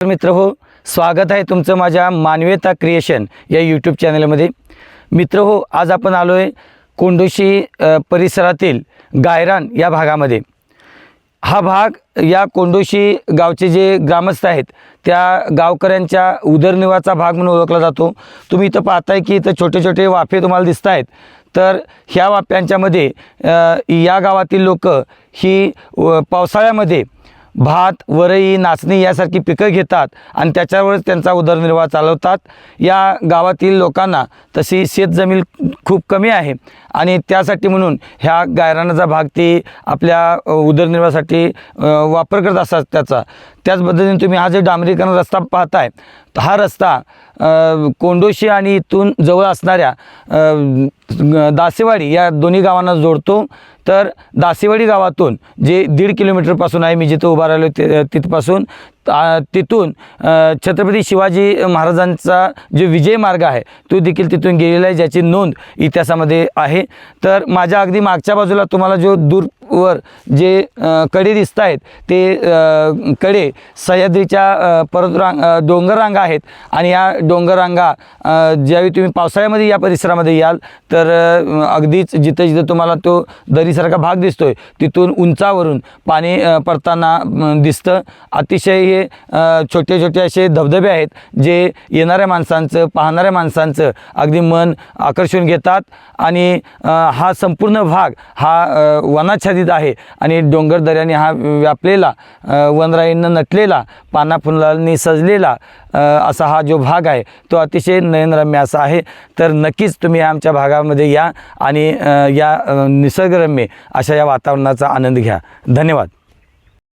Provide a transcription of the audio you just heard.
तर मित्र हो स्वागत आहे तुमचं माझ्या मानवीयता क्रिएशन या यूट्यूब चॅनलमध्ये मित्र हो आज आपण आलो आहे कोंडोशी परिसरातील गायरान या भागामध्ये. हा भाग या कोंडोशी गावचे जे ग्रामस्थ आहेत त्या गावकऱ्यांच्या उदरनिर्वाहाचा भाग म्हणून ओळखला जातो. तुम्ही इथं पाहताय की इथं छोटे छोटे वाफे तुम्हाला दिसत आहेत. तर ह्या वाफ्यांच्यामध्ये या गावातील लोक ही व- पावसाळ्यामध्ये भात वरई नाचणी यासारखी पिकं घेतात आणि त्याच्यावरच त्यांचा उदरनिर्वाह चालवतात. या गावातील लोकांना तशी शेतजमीन खूप कमी आहे. आणि त्यासाठी म्हणून ह्या गायरानाचा भाग ते आपल्या उदरनिर्वाहासाठी वापर करत असतात त्याचा. त्याच पद्धतीने तुम्ही हा जो डांबरीकरण रस्ता पाहताय हा रस्ता कोंडोशी आणि इथून जवळ असणाऱ्या दासेवाडी या दोन्ही गावांना जोडतो. तर दासेवाडी गावातून जे दीड किलोमीटरपासून आहे मी जिथं उभा राहिलो ते तिथपासून तिथून छत्रपती शिवाजी महाराजांचा जो विजय मार्ग आहे तो देखील तिथून गेलेला आहे ज्याची नोंद इतिहासामध्ये आहे. तर माझ्या अगदी मागच्या बाजूला तुम्हाला जो दूर वर जे कडे दिसत आहेत ते कडे सह्याद्रीच्या अ, पर्वतरांग डोंगररांगा आहेत. आणि या डोंगररांगा ज्यावेळी तुम्ही पावसाळ्यामध्ये या परिसरामध्ये याल तर अगदीच जिथं जिथं तुम्हाला तो दरीसारखा भाग दिसतोय तिथून उंचावरून पाणी पडताना दिसतं. अतिशय हे छोटे छोटे असे धबधबे आहेत जे येणाऱ्या माणसांचं पाहणाऱ्या माणसांचं अगदी मन आकर्षून घेतात. आणि हा संपूर्ण भाग हा वनाच्छादित वनाच्छादित आहे. आणि डोंगर दऱ्याने हा व्यापलेला वनराईनं नटलेला पाना फुलांनी सजलेला असा हा जो भाग आहे तो अतिशय नयनरम्य असा आहे. तर नक्कीच तुम्ही आमच्या भागामध्ये या आणि या निसर्गरम्य अशा या वातावरणाचा आनंद घ्या. धन्यवाद.